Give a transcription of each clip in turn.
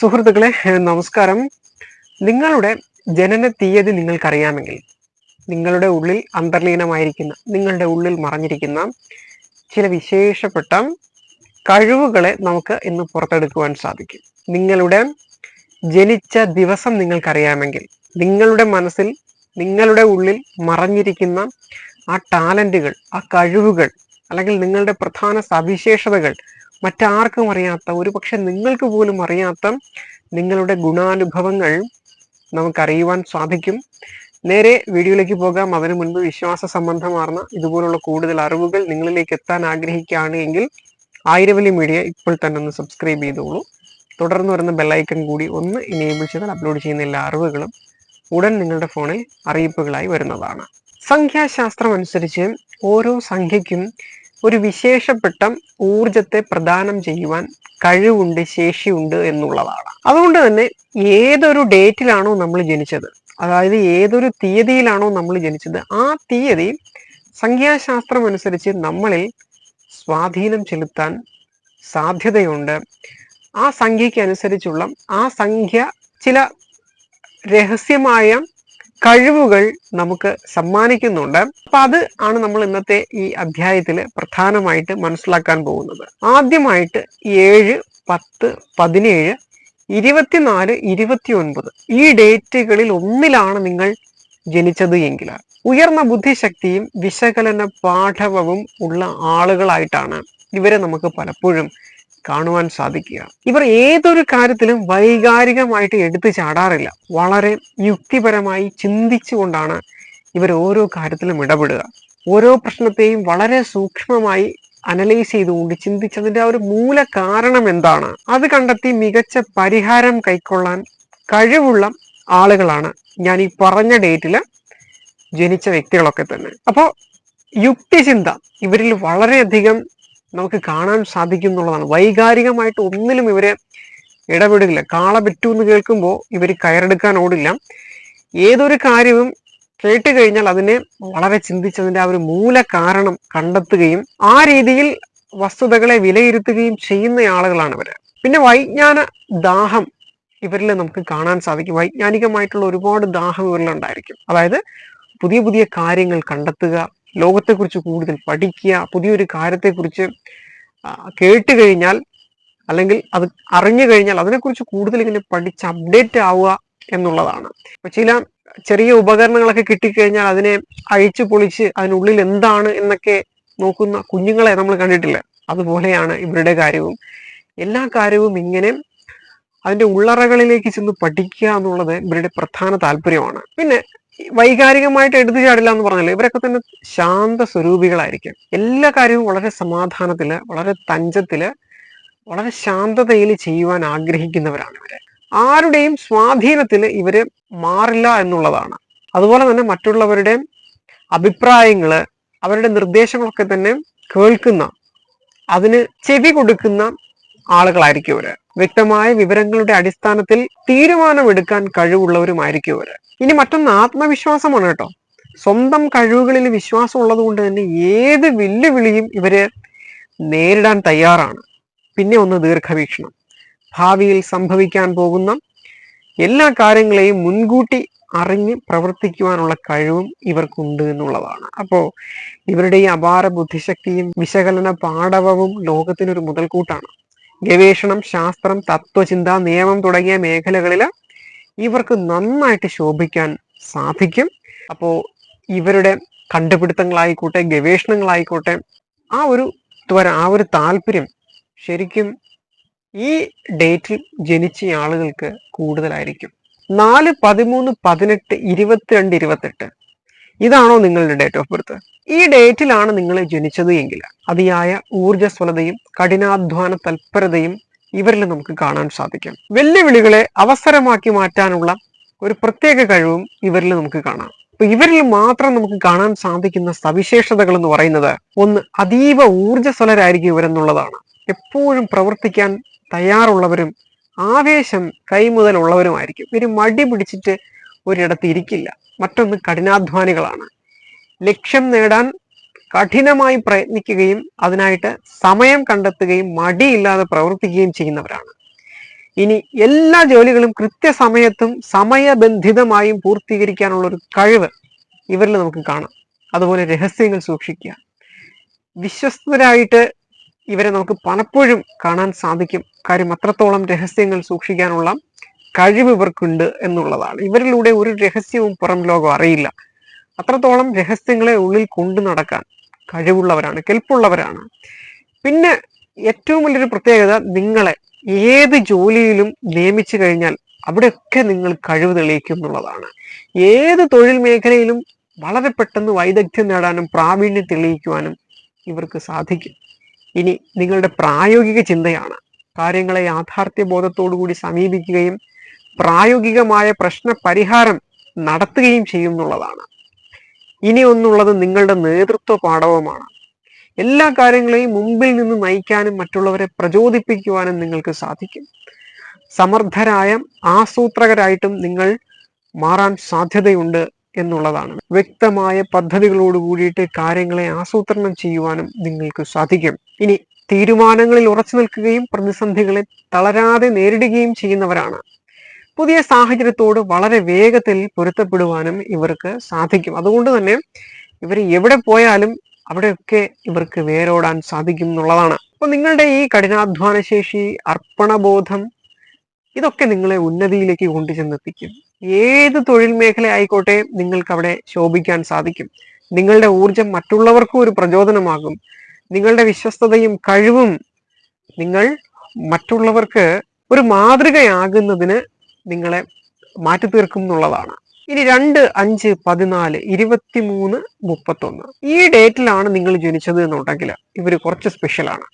സുഹൃത്തുക്കളെ നമസ്കാരം. നിങ്ങളുടെ ജനന തീയതി നിങ്ങൾക്കറിയാമെങ്കിൽ നിങ്ങളുടെ ഉള്ളിൽ അന്തർലീനമായിരിക്കുന്ന നിങ്ങളുടെ ഉള്ളിൽ മറഞ്ഞിരിക്കുന്ന ചില വിശേഷപ്പെട്ട കഴിവുകളെ നമുക്ക് ഇന്ന് പുറത്തെടുക്കുവാൻ സാധിക്കും. നിങ്ങളുടെ ജനിച്ച ദിവസം നിങ്ങൾക്കറിയാമെങ്കിൽ നിങ്ങളുടെ മനസ്സിൽ നിങ്ങളുടെ ഉള്ളിൽ മറഞ്ഞിരിക്കുന്ന ആ ടാലന്റുകൾ ആ കഴിവുകൾ അല്ലെങ്കിൽ നിങ്ങളുടെ പ്രധാന സവിശേഷതകൾ മറ്റാർക്കും അറിയാത്ത ഒരു പക്ഷെ നിങ്ങൾക്ക് പോലും അറിയാത്ത നിങ്ങളുടെ ഗുണാനുഭവങ്ങൾ നമുക്കറിയുവാൻ സാധിക്കും. നേരെ വീഡിയോയിലേക്ക് പോകാം. അതിനു മുൻപ് വിശ്വാസ സംബന്ധമാർന്ന ഇതുപോലുള്ള കൂടുതൽ അറിവുകൾ നിങ്ങളിലേക്ക് എത്താൻ ആഗ്രഹിക്കുകയാണ് എങ്കിൽ ആയിരവലി മീഡിയ ഇപ്പോൾ തന്നെ ഒന്ന് സബ്സ്ക്രൈബ് ചെയ്തോളൂ. തുടർന്ന് വരുന്ന ബെല്ലൈക്കൺ കൂടി ഒന്ന് ഇനേബിൾ ചെയ്താൽ അപ്ലോഡ് ചെയ്യുന്ന എല്ലാ അറിവുകളും ഉടൻ നിങ്ങളുടെ ഫോണിൽ അറിയിപ്പുകളായി വരുന്നതാണ്. സംഖ്യാശാസ്ത്രം അനുസരിച്ച് ഓരോ സംഖ്യയ്ക്കും ഒരു വിശേഷപ്പെട്ട ഊർജത്തെ പ്രദാനം ചെയ്യുവാൻ കഴിവുണ്ട് ശേഷിയുണ്ട് എന്നുള്ളതാണ്. അതുകൊണ്ട് തന്നെ ഏതൊരു ഡേറ്റിലാണോ നമ്മൾ ജനിച്ചത് അതായത് ഏതൊരു തീയതിയിലാണോ നമ്മൾ ജനിച്ചത് ആ തീയതി സംഖ്യാശാസ്ത്രം അനുസരിച്ച് നമ്മളിൽ സ്വാധീനം ചെലുത്താൻ സാധ്യതയുണ്ട്. ആ സംഖ്യയ്ക്ക് അനുസരിച്ചുള്ള ആ സംഖ്യ ചില രഹസ്യമായ കഴിവുകൾ നമുക്ക് സമ്മാനിക്കുന്നുണ്ട്. അപ്പൊ അത് ആണ് നമ്മൾ ഇന്നത്തെ ഈ അധ്യായത്തിൽ പ്രധാനമായിട്ട് മനസ്സിലാക്കാൻ പോകുന്നത്. ആദ്യമായിട്ട് ഏഴ് പത്ത് പതിനേഴ് ഇരുപത്തിനാല് ഇരുപത്തി ഒൻപത് ഈ ഡേറ്റുകളിൽ ഒന്നിലാണ് നിങ്ങൾ ജനിച്ചത് എങ്കിൽ. ഉയർന്ന ബുദ്ധിശക്തിയും വിശകലന പാഠവവും ഉള്ള ആളുകളായിട്ടാണ് ഇവരെ നമുക്ക് പലപ്പോഴും കാണുവാൻ സാധിക്കുക. ഇവർ ഏതൊരു കാര്യത്തിലും വൈകാരികമായിട്ട് എടുത്തു ചാടാറില്ല. വളരെ യുക്തിപരമായി ചിന്തിച്ചുകൊണ്ടാണ് ഇവർ ഓരോ കാര്യത്തിലും ഇടപെടുക. ഓരോ പ്രശ്നത്തെയും വളരെ സൂക്ഷ്മമായി അനലൈസ് ചെയ്തുകൊണ്ട് ചിന്തിച്ചതിന്റെ ആ ഒരു മൂല കാരണം എന്താണ്? അത് കണ്ടെത്തി മികച്ച പരിഹാരം കൈക്കൊള്ളാൻ കഴിവുള്ള ആളുകളാണ് ഞാൻ ഈ പറഞ്ഞ ഡേറ്റിൽ ജനിച്ച വ്യക്തികളൊക്കെ തന്നെ. അപ്പോൾ യുക്തിചിന്ത ഇവരിൽ വളരെയധികം നമുക്ക് കാണാൻ സാധിക്കും എന്നുള്ളതാണ് വൈകാരികമായിട്ട് ഒന്നിലും ഇവർ ഇടപെടില്ല. കാള എന്ന് കേൾക്കുമ്പോൾ ഇവർ കയറെടുക്കാൻ ഓടില്ല. ഏതൊരു കാര്യവും കേട്ട് കഴിഞ്ഞാൽ അതിനെ വളരെ ചിന്തിച്ചതിന്റെ ആ ഒരു മൂല കാരണം കണ്ടെത്തുകയും ആ രീതിയിൽ വസ്തുതകളെ വിലയിരുത്തുകയും ചെയ്യുന്ന ആളുകളാണ് ഇവർ പിന്നെ വൈജ്ഞാന ദാഹം ഇവരിൽ നമുക്ക് കാണാൻ സാധിക്കും. വൈജ്ഞാനികമായിട്ടുള്ള ഒരുപാട് ദാഹം ഇവരിലുണ്ടായിരിക്കും. അതായത് പുതിയ പുതിയ കാര്യങ്ങൾ കണ്ടെത്തുക ലോകത്തെക്കുറിച്ച് കൂടുതൽ പഠിക്കുക പുതിയൊരു കാര്യത്തെക്കുറിച്ച് കേട്ട് കഴിഞ്ഞാൽ അല്ലെങ്കിൽ അത് അറിഞ്ഞു കഴിഞ്ഞാൽ അതിനെക്കുറിച്ച് കൂടുതൽ ഇങ്ങനെ പഠിച്ച് അപ്ഡേറ്റ് ആവുക എന്നുള്ളതാണ്. ചില ചെറിയ ഉപകരണങ്ങളൊക്കെ കിട്ടിക്കഴിഞ്ഞാൽ അതിനെ അഴിച്ചു പൊളിച്ച് അതിനുള്ളിൽ എന്താണ് എന്നൊക്കെ നോക്കുന്ന കുഞ്ഞുങ്ങളെ നമ്മൾ കണ്ടിട്ടില്ല. അതുപോലെയാണ് ഇവരുടെ കാര്യവും. എല്ലാ കാര്യവും ഇങ്ങനെ അതിന്റെ ഉള്ളറകളിലേക്ക് ചെന്ന് പഠിക്കുക എന്നുള്ളത് ഇവരുടെ പ്രധാന താല്പര്യമാണ്. പിന്നെ വൈകാരികമായിട്ട് എടുത്തു ചാടില്ല എന്ന് പറഞ്ഞല്ലോ. ഇവരൊക്കെ തന്നെ ശാന്ത സ്വരൂപികളായിരിക്കും. എല്ലാ കാര്യവും വളരെ സമാധാനത്തിൽ വളരെ തഞ്ചത്തിൽ വളരെ ശാന്തതയിൽ ചെയ്യുവാൻ ആഗ്രഹിക്കുന്നവരാണ് ഇവർ. ആരുടെയും സ്വാധീനത്തിൽ ഇവർ മാറില്ല എന്നുള്ളതാണ്. അതുപോലെ തന്നെ മറ്റുള്ളവരുടെ അഭിപ്രായങ്ങൾ അവരുടെ നിർദ്ദേശങ്ങളൊക്കെ തന്നെ കേൾക്കുന്ന അതിന് ചെവി കൊടുക്കുന്ന ആളുകളായിരിക്കും ഇവർ. വ്യക്തമായ വിവരങ്ങളുടെ അടിസ്ഥാനത്തിൽ തീരുമാനമെടുക്കാൻ കഴിവുള്ളവരുമായിരിക്കും ഇവർ. ഇനി മറ്റൊന്ന് ആത്മവിശ്വാസമാണ് കേട്ടോ. സ്വന്തം കഴിവുകളിൽ വിശ്വാസം ഉള്ളത് കൊണ്ട് തന്നെ ഏത് വെല്ലുവിളിയും ഇവർ നേരിടാൻ തയ്യാറാണ്. പിന്നെ ഒന്ന് ദീർഘവീക്ഷണം. ഭാവിയിൽ സംഭവിക്കാൻ പോകുന്ന എല്ലാ കാര്യങ്ങളെയും മുൻകൂട്ടി അറിഞ്ഞ് പ്രവർത്തിക്കുവാനുള്ള കഴിവും ഇവർക്കുണ്ട് എന്നുള്ളതാണ്. അപ്പോൾ ഇവരുടെ ഈ അപാര ബുദ്ധിശക്തിയും വിശകലന പാടവവും ലോകത്തിനൊരു മുതൽക്കൂട്ടാണ്. ഗവേഷണം ശാസ്ത്രം തത്വചിന്ത നിയമം തുടങ്ങിയ മേഖലകളിൽ ഇവർക്ക് നന്നായിട്ട് ശോഭിക്കാൻ സാധിക്കും. അപ്പോൾ ഇവരുടെ കണ്ടുപിടുത്തങ്ങളായിക്കോട്ടെ ഗവേഷണങ്ങളായിക്കോട്ടെ ആ ഒരു ത്വര ആ ഒരു താല്പര്യം ശരിക്കും ഈ ഡേറ്റിൽ ജനിച്ച ആളുകൾക്ക് കൂടുതലായിരിക്കും. നാല് പതിമൂന്ന് പതിനെട്ട് ഇരുപത്തിരണ്ട് ഇരുപത്തെട്ട്. ഇതാണോ നിങ്ങളുടെ ഡേറ്റ് ഓഫ് ബർത്ത്? ഈ ഡേറ്റിലാണ് നിങ്ങൾ ജനിച്ചത് എങ്കിൽ അതിയായ ഊർജസ്വലതയും കഠിനാധ്വാന തൽപരതയും ഇവരിൽ നമുക്ക് കാണാൻ സാധിക്കും. വെല്ലുവിളികളെ അവസരമാക്കി മാറ്റാനുള്ള ഒരു പ്രത്യേക കഴിവും ഇവരിൽ നമുക്ക് കാണാം. അപ്പൊ ഇവരിൽ മാത്രം നമുക്ക് കാണാൻ സാധിക്കുന്ന സവിശേഷതകൾ എന്ന് പറയുന്നത് ഒന്ന് അതീവ ഊർജസ്വലരായിരിക്കും ഇവരെന്നുള്ളതാണ്. എപ്പോഴും പ്രവർത്തിക്കാൻ തയ്യാറുള്ളവരും ആവേശം കൈമുതലുള്ളവരുമായിരിക്കും. ഇവർ മടി പിടിച്ചിട്ട് ഒരിടത്ത് ഇരിക്കില്ല. മറ്റൊന്ന് കഠിനാധ്വാനികളാണ്. ലക്ഷ്യം നേടാൻ കഠിനമായി പ്രയത്നിക്കുകയും അതിനായിട്ട് സമയം കണ്ടെത്തുകയും മടിയില്ലാതെ പ്രവർത്തിക്കുകയും ചെയ്യുന്നവരാണ്. ഇനി എല്ലാ ജോലികളും കൃത്യസമയത്തും സമയബന്ധിതമായും പൂർത്തീകരിക്കാനുള്ള ഒരു കഴിവ് ഇവരിൽ നമുക്ക് കാണാം. അതുപോലെ രഹസ്യങ്ങൾ സൂക്ഷിക്കുക. വിശ്വസ്തരായിട്ട് ഇവരെ നമുക്ക് പലപ്പോഴും കാണാൻ സാധിക്കും. കാര്യം അത്രത്തോളം രഹസ്യങ്ങൾ സൂക്ഷിക്കാനുള്ള കഴിവ് ഇവർക്കുണ്ട് എന്നുള്ളതാണ്. ഇവരിലൂടെ ഒരു രഹസ്യവും പുറം ലോകം അറിയില്ല. അത്രത്തോളം രഹസ്യങ്ങളെ ഉള്ളിൽ കൊണ്ടു നടക്കാൻ കഴിവുള്ളവരാണ് കെൽപ്പുള്ളവരാണ്. പിന്നെ ഏറ്റവും വലിയൊരു പ്രത്യേകത നിങ്ങളെ ഏത് ജോലിയിലും നിയമിച്ചു കഴിഞ്ഞാൽ അവിടെയൊക്കെ നിങ്ങൾ കഴിവ് തെളിയിക്കും എന്നുള്ളതാണ്. ഏത് തൊഴിൽ മേഖലയിലും വളരെ പെട്ടെന്ന് വൈദഗ്ധ്യം നേടാനും പ്രാവീണ്യം തെളിയിക്കുവാനും ഇവർക്ക് സാധിക്കും. ഇനി നിങ്ങളുടെ പ്രായോഗിക ചിന്തയാണ്. കാര്യങ്ങളെ യാഥാർത്ഥ്യ ബോധത്തോടുകൂടി സമീപിക്കുകയും പ്രായോഗികമായ പ്രശ്ന പരിഹാരം നടത്തുകയും ചെയ്യും എന്നുള്ളതാണ്. ഇനി ഒന്നുള്ളത് നിങ്ങളുടെ നേതൃത്വ പാഠവുമാണ്. എല്ലാ കാര്യങ്ങളെയും മുമ്പിൽ നിന്ന് നയിക്കാനും മറ്റുള്ളവരെ പ്രചോദിപ്പിക്കുവാനും നിങ്ങൾക്ക് സാധിക്കും. സമർത്ഥരായ ആസൂത്രകരായിട്ടും നിങ്ങൾ മാറാൻ സാധ്യതയുണ്ട് എന്നുള്ളതാണ്. വ്യക്തമായ പദ്ധതികളോട് കൂടിയിട്ട് കാര്യങ്ങളെ ആസൂത്രണം ചെയ്യുവാനും നിങ്ങൾക്ക് സാധിക്കും. ഇനി തീരുമാനങ്ങളിൽ ഉറച്ചു നിൽക്കുകയും പ്രതിസന്ധികളെ തളരാതെ നേരിടുകയും ചെയ്യുന്നവരാണ്. പുതിയ സാഹചര്യത്തോട് വളരെ വേഗത്തിൽ പൊരുത്തപ്പെടുവാനും ഇവർക്ക് സാധിക്കും. അതുകൊണ്ട് തന്നെ ഇവർ എവിടെ പോയാലും അവിടെയൊക്കെ ഇവർക്ക് വേരോടാൻ സാധിക്കും എന്നുള്ളതാണ്. അപ്പൊ നിങ്ങളുടെ ഈ കഠിനാധ്വാന ശേഷി അർപ്പണബോധം ഇതൊക്കെ നിങ്ങളെ ഉന്നതിയിലേക്ക് കൊണ്ടുചെന്നെത്തിക്കും. ഏത് തൊഴിൽ മേഖല ആയിക്കോട്ടെ നിങ്ങൾക്ക് അവിടെ ശോഭിക്കാൻ സാധിക്കും. നിങ്ങളുടെ ഊർജം മറ്റുള്ളവർക്കും ഒരു പ്രചോദനമാകും. നിങ്ങളുടെ വിശ്വസ്തതയും കഴിവും നിങ്ങൾ മറ്റുള്ളവർക്ക് ഒരു മാതൃകയാകുന്നതിന് നിങ്ങളെ മാറ്റി തീർക്കും എന്നുള്ളതാണ്. ഇനി രണ്ട് അഞ്ച് പതിനാല് ഇരുപത്തിമൂന്ന് മുപ്പത്തൊന്ന്. ഈ ഡേറ്റിലാണ് നിങ്ങൾ ജനിച്ചത് എന്നുണ്ടെങ്കിൽ ഇവർ കുറച്ച് സ്പെഷ്യലാണ്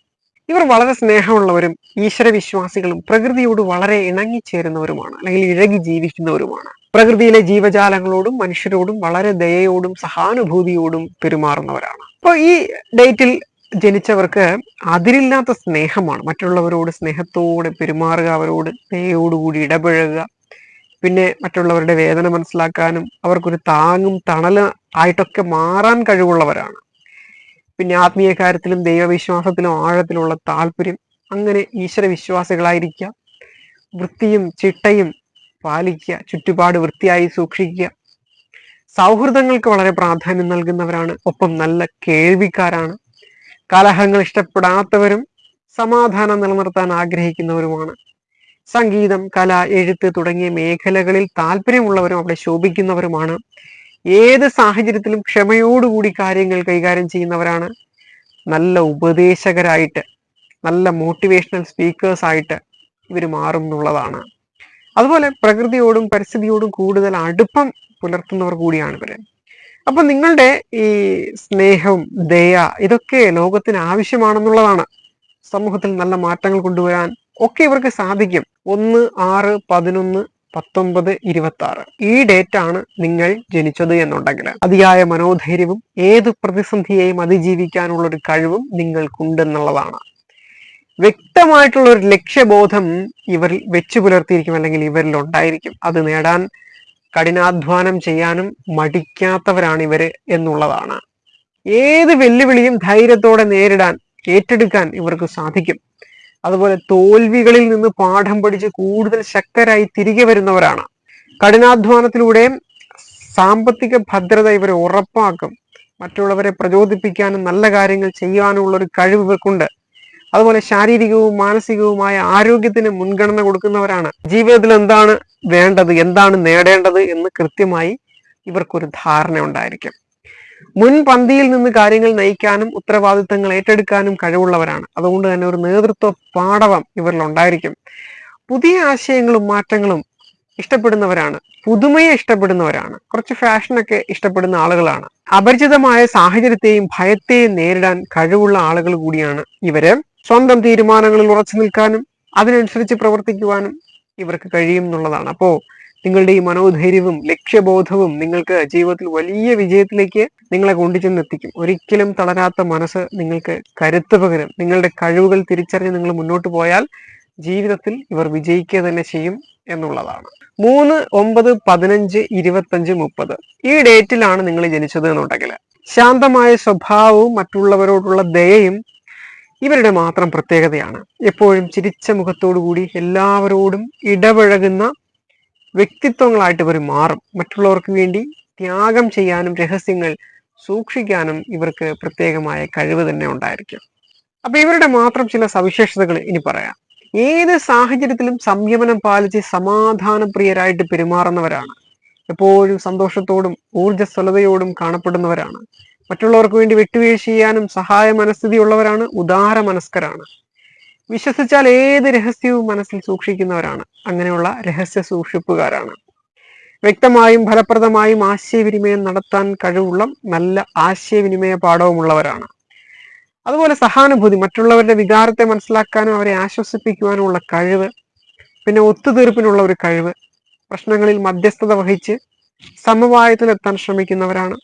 ഇവർ വളരെ സ്നേഹമുള്ളവരും ഈശ്വരവിശ്വാസികളും പ്രകൃതിയോട് വളരെ ഇണങ്ങിച്ചേരുന്നവരുമാണ് അല്ലെങ്കിൽ ഇഴകി ജീവിക്കുന്നവരുമാണ്. പ്രകൃതിയിലെ ജീവജാലങ്ങളോടും മനുഷ്യരോടും വളരെ ദയയോടും സഹാനുഭൂതിയോടും പെരുമാറുന്നവരാണ്. അപ്പോൾ ഈ ഡേറ്റിൽ ജനിച്ചവർക്ക് അതിരില്ലാത്ത സ്നേഹമാണ്. മറ്റുള്ളവരോട് സ്നേഹത്തോടെ പെരുമാറുക അവരോട് ദയോടുകൂടി ഇടപഴകുക. പിന്നെ മറ്റുള്ളവരുടെ വേദന മനസ്സിലാക്കാനും അവർക്കൊരു താങ്ങും തണൽ ആയിട്ടൊക്കെ മാറാൻ കഴിവുള്ളവരാണ്. പിന്നെ ആത്മീയ കാര്യത്തിലും ദൈവവിശ്വാസത്തിലും ആഴത്തിലുള്ള താല്പര്യം. അങ്ങനെ ഈശ്വര വിശ്വാസികളായിരിക്കുക. വൃത്തിയും ചിട്ടയും പാലിക്കുക. ചുറ്റുപാട് വൃത്തിയായി സൂക്ഷിക്കുക. സൗഹൃദങ്ങൾക്ക് വളരെ പ്രാധാന്യം നൽകുന്നവരാണ്. ഒപ്പം നല്ല കേൾവിക്കാരാണ്. കലഹങ്ങൾ ഇഷ്ടപ്പെടാത്തവരും സമാധാനം നിലനിർത്താൻ ആഗ്രഹിക്കുന്നവരുമാണ്. സംഗീതം കല എഴുത്ത് തുടങ്ങിയ മേഖലകളിൽ താല്പര്യമുള്ളവരും അവിടെ ശോഭിക്കുന്നവരുമാണ്. ഏത് സാഹചര്യത്തിലും ക്ഷമയോടുകൂടി കാര്യങ്ങൾ കൈകാര്യം ചെയ്യുന്നവരാണ്. നല്ല ഉപദേശകരായിട്ട് നല്ല മോട്ടിവേഷണൽ സ്പീക്കേഴ്സ് ആയിട്ട് ഇവർ മാറും എന്നുള്ളതാണ് അതുപോലെ പ്രകൃതിയോടും പരിസ്ഥിതിയോടും കൂടുതൽ അടുപ്പം പുലർത്തുന്നവർ കൂടിയാണ് ഇവർ. അപ്പൊ നിങ്ങളുടെ ഈ സ്നേഹവും ദയ ഇതൊക്കെ ലോകത്തിന് ആവശ്യമാണെന്നുള്ളതാണ്. സമൂഹത്തിൽ നല്ല മാറ്റങ്ങൾ കൊണ്ടുവരാൻ ഒക്കെ ഇവർക്ക് സാധിക്കും. ഒന്ന് ആറ് പതിനൊന്ന് പത്തൊമ്പത് ഇരുപത്തി ആറ് ഈ ഡേറ്റ് ആണ് നിങ്ങൾ ജനിച്ചത് എന്നുണ്ടെങ്കിൽ. അതിയായ മനോധൈര്യവും ഏത് പ്രതിസന്ധിയെയും അതിജീവിക്കാനുള്ള ഒരു കഴിവും നിങ്ങൾക്കുണ്ടെന്നുള്ളതാണ്. വ്യക്തമായിട്ടുള്ള ഒരു ലക്ഷ്യബോധം ഇവരിൽ വെച്ചു പുലർത്തിയിരിക്കും അല്ലെങ്കിൽ ഇവരിൽ ഉണ്ടായിരിക്കും അത് നേടാൻ കഠിനാധ്വാനം ചെയ്യാനും മടിക്കാത്തവരാണ് ഇവർ എന്നുള്ളതാണ്. ഏത് വെല്ലുവിളിയും ധൈര്യത്തോടെ നേരിടാൻ ഏറ്റെടുക്കാൻ ഇവർക്ക് സാധിക്കും. അതുപോലെ തോൽവികളിൽ നിന്ന് പാഠം പഠിച്ച് കൂടുതൽ ശക്തരായി തിരികെ വരുന്നവരാണ്. കഠിനാധ്വാനത്തിലൂടെ സാമ്പത്തിക ഭദ്രത ഇവർ ഉറപ്പാക്കും. മറ്റുള്ളവരെ പ്രചോദിപ്പിക്കാനും നല്ല കാര്യങ്ങൾ ചെയ്യാനുമുള്ള ഒരു കഴിവ് ഇവർക്കുണ്ട്. അതുപോലെ ശാരീരികവും മാനസികവുമായ ആരോഗ്യത്തിന് മുൻഗണന കൊടുക്കുന്നവരാണ്. ജീവിതത്തിൽ എന്താണ് വേണ്ടത് എന്താണ് നേടേണ്ടത് എന്ന് കൃത്യമായി ഇവർക്കൊരു ധാരണ ഉണ്ടായിരിക്കും. മുൻപന്തിയിൽ നിന്ന് കാര്യങ്ങൾ നയിക്കാനും ഉത്തരവാദിത്തങ്ങൾ ഏറ്റെടുക്കാനും കഴിവുള്ളവരാണ്. അതുകൊണ്ട് തന്നെ ഒരു നേതൃത്വ പാടവം ഇവരിൽ ഉണ്ടായിരിക്കും. പുതിയ ആശയങ്ങളും മാറ്റങ്ങളും ഇഷ്ടപ്പെടുന്നവരാണ്. പുതുമയെ ഇഷ്ടപ്പെടുന്നവരാണ്. കുറച്ച് ഫാഷനൊക്കെ ഇഷ്ടപ്പെടുന്ന ആളുകളാണ്. അപരിചിതമായ സാഹചര്യത്തെയും ഭയത്തെയും നേരിടാൻ കഴിവുള്ള ആളുകൾ കൂടിയാണ് ഇവർ. സ്വന്തം തീരുമാനങ്ങളിൽ ഉറച്ചു നിൽക്കാനും അതിനനുസരിച്ച് പ്രവർത്തിക്കുവാനും ഇവർക്ക് കഴിയും എന്നുള്ളതാണ് അപ്പോ നിങ്ങളുടെ ഈ മനോധൈര്യവും ലക്ഷ്യബോധവും നിങ്ങൾക്ക് ജീവിതത്തിൽ വലിയ വിജയത്തിലേക്ക് നിങ്ങളെ കൊണ്ടുചെന്നെത്തിക്കും. ഒരിക്കലും തളരാത്ത മനസ്സ് നിങ്ങൾക്ക് കരുത്ത് പകരും. നിങ്ങളുടെ കഴിവുകൾ തിരിച്ചറിഞ്ഞ് നിങ്ങൾ മുന്നോട്ട് പോയാൽ ജീവിതത്തിൽ ഇവർ വിജയിക്കുക തന്നെ ചെയ്യും എന്നുള്ളതാണ്. മൂന്ന് ഒമ്പത് പതിനഞ്ച് ഇരുപത്തഞ്ച് മുപ്പത്. ഈ ഡേറ്റിലാണ് നിങ്ങൾ ജനിച്ചത് എന്നുണ്ടെങ്കിൽ ശാന്തമായ സ്വഭാവവും മറ്റുള്ളവരോടുള്ള ദയയും ഇവരുടെ മാത്രം പ്രത്യേകതയാണ്. എപ്പോഴും ചിരിച്ച മുഖത്തോടുകൂടി എല്ലാവരോടും ഇടപഴകുന്ന വ്യക്തിത്വങ്ങളായിട്ട് ഇവർ മാറും. മറ്റുള്ളവർക്ക് വേണ്ടി ത്യാഗം ചെയ്യാനും രഹസ്യങ്ങൾ സൂക്ഷിക്കാനും ഇവർക്ക് പ്രത്യേകമായ കഴിവ് തന്നെ ഉണ്ടായിരിക്കും. അപ്പൊ ഇവരുടെ മാത്രം ചില സവിശേഷതകൾ ഇനി പറയാം. ഏത് സാഹചര്യത്തിലും സംയമനം പാലിച്ച് സമാധാനപ്രിയരായിട്ട് പെരുമാറുന്നവരാണ്. എപ്പോഴും സന്തോഷത്തോടും ഊർജസ്വലതയോടും കാണപ്പെടുന്നവരാണ്. മറ്റുള്ളവർക്ക് വേണ്ടി വിട്ടുവീഴ്ച ചെയ്യാനും സഹായ മനസ്ഥിതിയുള്ളവരാണ് ഉദാര മനസ്കരാണ് വിശ്വസിച്ചാൽ ഏത് രഹസ്യവും മനസ്സിൽ സൂക്ഷിക്കുന്നവരാണ്. അങ്ങനെയുള്ള രഹസ്യ സൂക്ഷിപ്പുകാരാണ്. വ്യക്തമായും ഫലപ്രദമായും ആശയവിനിമയം നടത്താൻ കഴിവുള്ള നല്ല ആശയവിനിമയ പാഠവുമുള്ളവരാണ്. അതുപോലെ സഹാനുഭൂതി മറ്റുള്ളവരുടെ വികാരത്തെ മനസ്സിലാക്കാനും അവരെ ആശ്വസിപ്പിക്കുവാനുമുള്ള കഴിവ് പിന്നെ ഒത്തുതീർപ്പിനുള്ള ഒരു കഴിവ് പ്രശ്നങ്ങളിൽ മധ്യസ്ഥത വഹിച്ച് സമവായത്തിലെത്താൻ ശ്രമിക്കുന്നവരാണ്.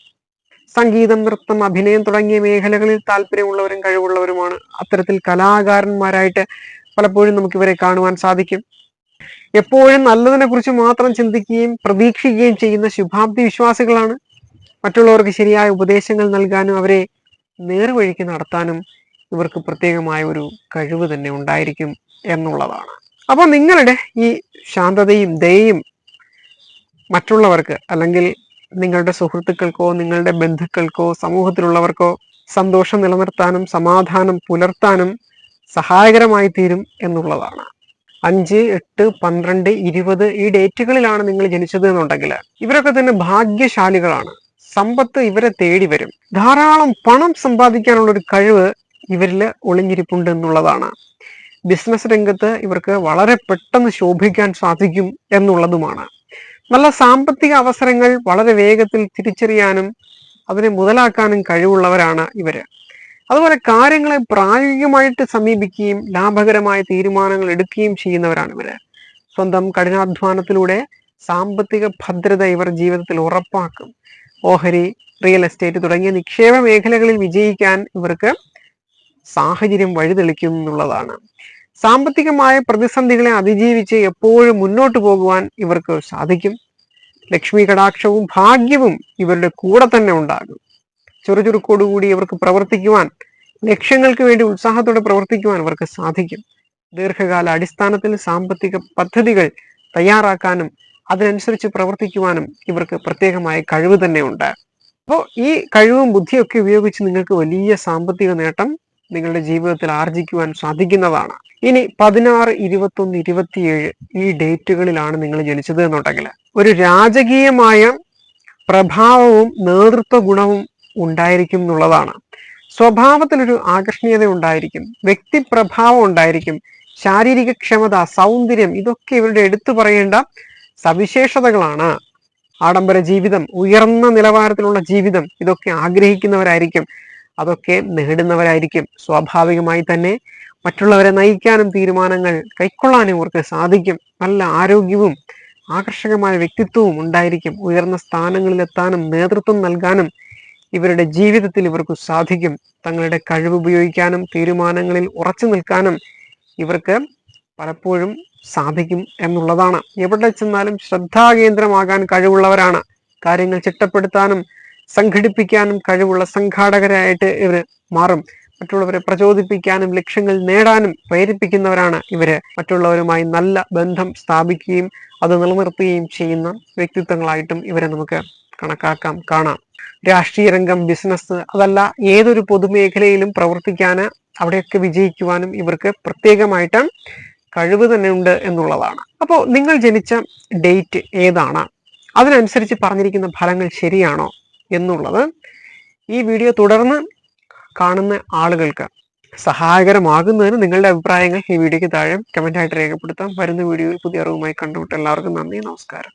സംഗീതം നൃത്തം അഭിനയം തുടങ്ങിയ മേഖലകളിൽ താല്പര്യമുള്ളവരും കഴിവുള്ളവരുമാണ്. അത്തരത്തിൽ കലാകാരന്മാരായിട്ട് പലപ്പോഴും നമുക്ക് ഇവരെ കാണുവാൻ സാധിക്കും. എപ്പോഴും നല്ലതിനെ കുറിച്ച് മാത്രം ചിന്തിക്കുകയും പ്രതീക്ഷിക്കുകയും ചെയ്യുന്ന ശുഭാപ്തി വിശ്വാസികളാണ്. മറ്റുള്ളവർക്ക് ശരിയായ ഉപദേശങ്ങൾ നൽകാനും അവരെ നേർവഴിക്ക് നടത്താനും ഇവർക്ക് പ്രത്യേകമായ ഒരു കഴിവ് തന്നെ ഉണ്ടായിരിക്കും എന്നുള്ളതാണ്. അപ്പോൾ നിങ്ങളുടെ ഈ ശാന്തതയും ദയയും മറ്റുള്ളവർക്ക് അല്ലെങ്കിൽ നിങ്ങളുടെ സുഹൃത്തുക്കൾക്കോ നിങ്ങളുടെ ബന്ധുക്കൾക്കോ സമൂഹത്തിലുള്ളവർക്കോ സന്തോഷം നിലനിർത്താനും സമാധാനം പുലർത്താനും സഹായകരമായി തീരും എന്നുള്ളതാണ്. അഞ്ച് എട്ട് പന്ത്രണ്ട് ഇരുപത് ഈ ഡേറ്റുകളിലാണ് നിങ്ങൾ ജനിച്ചത് എന്നുണ്ടെങ്കിൽ ഇവരൊക്കെ തന്നെ ഭാഗ്യശാലികളാണ്. സമ്പത്ത് ഇവരെ തേടി വരും. ധാരാളം പണം സമ്പാദിക്കാനുള്ള ഒരു കഴിവ് ഇവരിൽ ഒളിഞ്ഞിരിപ്പുണ്ട് എന്നുള്ളതാണ്. ബിസിനസ് രംഗത്ത് ഇവർക്ക് വളരെ പെട്ടെന്ന് ശോഭിക്കാൻ സാധിക്കും എന്നുള്ളതുമാണ്. നല്ല സാമ്പത്തിക അവസരങ്ങൾ വളരെ വേഗത്തിൽ തിരിച്ചറിയാനും അതിനെ മുതലാക്കാനും കഴിവുള്ളവരാണ് ഇവർ. അതുപോലെ കാര്യങ്ങളെ പ്രായോഗികമായിട്ട് സമീപിക്കുകയും ലാഭകരമായ തീരുമാനങ്ങൾ എടുക്കുകയും ചെയ്യുന്നവരാണ് ഇവർ. സ്വന്തം കഠിനാധ്വാനത്തിലൂടെ സാമ്പത്തിക ഭദ്രത ഇവർ ജീവിതത്തിൽ ഉറപ്പാക്കും. ഓഹരി റിയൽ എസ്റ്റേറ്റ് തുടങ്ങിയ നിക്ഷേപ മേഖലകളിൽ വിജയിക്കാൻ ഇവർക്ക് സാഹചര്യം വഴിതെളിക്കും എന്നുള്ളതാണ്. സാമ്പത്തികമായ പ്രതിസന്ധികളെ അതിജീവിച്ച് എപ്പോഴും മുന്നോട്ട് പോകുവാൻ ഇവർക്ക് സാധിക്കും. ലക്ഷ്മി കടാക്ഷവും ഭാഗ്യവും ഇവരുടെ കൂടെ തന്നെ ഉണ്ടാകും. ചുറുചുറുക്കോടുകൂടി ഇവർക്ക് പ്രവർത്തിക്കുവാൻ ലക്ഷ്യങ്ങൾക്ക് വേണ്ടി ഉത്സാഹത്തോടെ പ്രവർത്തിക്കുവാൻ ഇവർക്ക് സാധിക്കും. ദീർഘകാല അടിസ്ഥാനത്തിൽ സാമ്പത്തിക പദ്ധതികൾ തയ്യാറാക്കാനും അതിനനുസരിച്ച് പ്രവർത്തിക്കുവാനും ഇവർക്ക് പ്രത്യേകമായ കഴിവ് തന്നെ ഉണ്ട്. അപ്പോൾ ഈ കഴിവും ബുദ്ധിയൊക്കെ ഉപയോഗിച്ച് നിങ്ങൾക്ക് വലിയ സാമ്പത്തിക നേട്ടം നിങ്ങളുടെ ജീവിതത്തിൽ ആർജിക്കുവാൻ സാധിക്കുന്നതാണ്. ഇനി പതിനാറ് ഇരുപത്തൊന്ന് ഇരുപത്തിയേഴ് ഈ ഡേറ്റുകളിലാണ് നിങ്ങൾ ജനിച്ചത് എന്നുണ്ടെങ്കിൽ ഒരു രാജകീയമായ പ്രഭാവവും നേതൃത്വ ഗുണവും ഉണ്ടായിരിക്കും എന്നുള്ളതാണ്. സ്വഭാവത്തിലൊരു ആകർഷണീയത ഉണ്ടായിരിക്കും വ്യക്തിപ്രഭാവം ഉണ്ടായിരിക്കും ശാരീരിക ക്ഷമത സൗന്ദര്യം ഇതൊക്കെ ഇവരുടെ എടുത്തു പറയേണ്ട സവിശേഷതകളാണ്. ആഡംബര ജീവിതം ഉയർന്ന നിലവാരത്തിലുള്ള ജീവിതം ഇതൊക്കെ ആഗ്രഹിക്കുന്നവരായിരിക്കും. അതൊക്കെ നേടുന്നവരായിരിക്കും. സ്വാഭാവികമായി തന്നെ മറ്റുള്ളവരെ നയിക്കാനും തീരുമാനങ്ങൾ കൈക്കൊള്ളാനും ഇവർക്ക് സാധിക്കും. നല്ല ആരോഗ്യവും ആകർഷകമായ വ്യക്തിത്വവും ഉണ്ടായിരിക്കും. ഉയർന്ന സ്ഥാനങ്ങളിലെത്താനും നേതൃത്വം നൽകാനും ഇവരുടെ ജീവിതത്തിൽ ഇവർക്ക് സാധിക്കും. തങ്ങളുടെ കഴിവ് ഉപയോഗിക്കാനും തീരുമാനങ്ങളിൽ ഉറച്ചു നിൽക്കാനും ഇവർക്ക് പലപ്പോഴും സാധിക്കും എന്നുള്ളതാണ്. എവിടെ ചെന്നാലും ശ്രദ്ധാകേന്ദ്രമാകാൻ കഴിവുള്ളവരാണ്. കാര്യങ്ങൾ ചിട്ടപ്പെടുത്താനും സംഘടിപ്പിക്കാനും കഴിവുള്ള സംഘാടകരായിട്ട് ഇവർ മാറും. മറ്റുള്ളവരെ പ്രചോദിപ്പിക്കാനും ലക്ഷ്യങ്ങൾ നേടാനും പ്രേരിപ്പിക്കുന്നവരാണ് ഇവർ. മറ്റുള്ളവരുമായി നല്ല ബന്ധം സ്ഥാപിക്കുകയും അത് നിലനിർത്തുകയും ചെയ്യുന്ന വ്യക്തിത്വങ്ങളായിട്ടും ഇവരെ നമുക്ക് കണക്കാക്കാം കാണാം. രാഷ്ട്രീയ രംഗം ബിസിനസ് അതല്ല ഏതൊരു പൊതുമേഖലയിലും പ്രവർത്തിക്കാൻ അവിടെയൊക്കെ വിജയിക്കുവാനും ഇവർക്ക് പ്രത്യേകമായിട്ട് കഴിവ് തന്നെ ഉണ്ട് എന്നുള്ളതാണ്. അപ്പോൾ നിങ്ങൾ ജനിച്ച ഡേറ്റ് ഏതാണ്? അതിനനുസരിച്ച് പറഞ്ഞിരിക്കുന്ന ഫലങ്ങൾ ശരിയാണോ? എന്നുള്ളത് ഈ വീഡിയോ തുടർന്ന് കാണുന്ന ആളുകൾക്ക് സഹായകരമാകുന്നതിന് നിങ്ങളുടെ അഭിപ്രായങ്ങൾ ഈ വീഡിയോയ്ക്ക് താഴെ കമന്റായിട്ട് രേഖപ്പെടുത്താം. വരുന്ന വീഡിയോ പുതിയ അറിവുമായി കണ്ടുമുട്ട് എല്ലാവർക്കും നന്ദി. നമസ്കാരം.